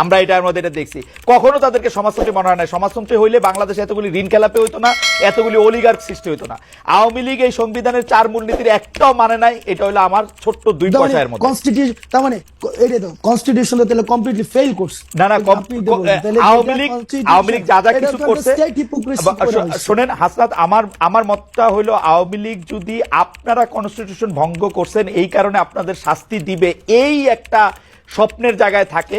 আমরা এটার মধ্যে এটা দেখছি। কখনো তাদেরকে সমাজতন্ত্রী মনে হয় না। সমাজতন্ত্রী হইলে বাংলাদেশে এতগুলি ঋণ খেলাপে হইতো না এতগুলি অলিগার সৃষ্টি হইতো না। আওয়ামী লীগ এই সংবিধানের চার মূলনীতির একটাও মানে নাই এটা হলো আমার ছোট্ট দুই পয়সার মধ্যে। কনস্টিটিউশন তার মানে এটা তো কনস্টিটিউশন তাহলে কমপ্লিটলি ফেল করছে। না না তো আওয়ামী লীগ আওয়ামী লীগ যা যা কিছু করছে। শোনেন হাসনাত আমার আমার মতটা হলো আওয়ামী লীগ যদি আপনারা কনস্টিটিউশন ভঙ্গ করছেন এই কারণে আপনাদের শাস্তি দিবে। এই একটা স্বপ্নের জায়গায় থাকে।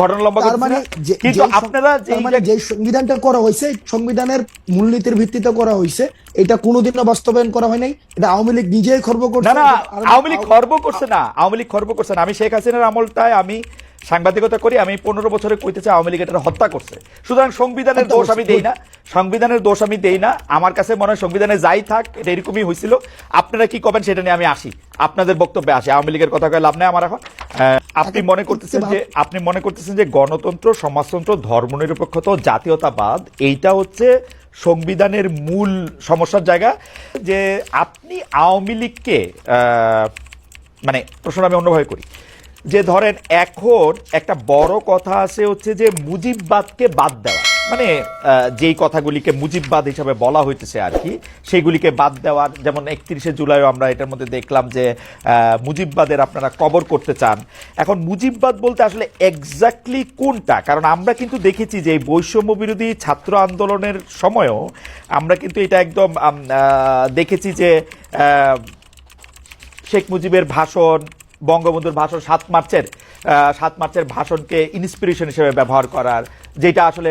ঘটনা লম্বা তার মানে কিন্তু আপনারা মানে যে সংবিধানটা করা হয়েছে সংবিধানের মূলনীতির ভিত্তিতে করা হয়েছে এটা কোনোদিনও বাস্তবায়ন করা হয় নাই। এটা আওয়ামী লীগ নিজেই খর্ব করছে। না না আওয়ামী লীগ খর্ব করছে না। আওয়ামী লীগ খর্ব করছে না। আমি শেখ হাসিনার আমলটায় আমি সাংবাদিকতা করি আমি পনেরো বছরে কইতেছি আওয়ামী লীগ এটা হত্যা করছে। সুতরাং সংবিধানের দোষ আমি দেই না। সংবিধানের দোষ আমি দেই না। আমার কাছে মনে হয় সংবিধানে যাই থাক এটা এরকমই হয়েছিল আপনারা কি করবেন সেটা নিয়ে আমি আসি। আপনাদের বক্তব্যে আসি। আওয়ামী লীগের কথা কয়ে লাভ নেই আমার এখন। আপনি মনে করতেছেন যে আপনি মনে করতেছেন যে গণতন্ত্র সমাজতন্ত্র ধর্মনিরপেক্ষতা জাতীয়তাবাদ এইটা হচ্ছে সংবিধানের মূল সমস্যার জায়গা। যে আপনি আওয়ামী লীগকে মানে প্রশ্ন আমি অন্যভাবে করি যে ধরেন এখন একটা বড় কথা আছে হচ্ছে যে মুজিববাদকে বাদ দেওয়া। মানে যেই কথাগুলিকে মুজিববাদ হিসাবে বলা হইতেছে আর কি, সেগুলিকে বাদ দেওয়ার, যেমন একত্রিশে জুলাইও আমরা এটার মধ্যে দেখলাম যে মুজিববাদের আপনারা কবর করতে চান। এখন মুজিববাদ বলতে আসলে এক্স্যাক্টলি কোনটা? কারণ আমরা কিন্তু দেখেছি যে বৈষম্য বিরোধী ছাত্র আন্দোলনের সময়ও আমরা কিন্তু এটা একদম দেখেছি যে শেখ মুজিবের ভাষণ, বঙ্গবন্ধুর ভাষণ সাত মার্চের সাত মার্চের ভাষণকে ইন্সপিরেশন হিসেবে ব্যবহার করার, যেটা আসলে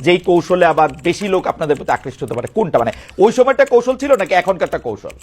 যেই কৌশলে আবার বেশি লোক আপনাদের প্রতি আকৃষ্ট হতে পারে, কোনটা? মানে ওই সময়টা কৌশল ছিল নাকি এখনকারটা কৌশল?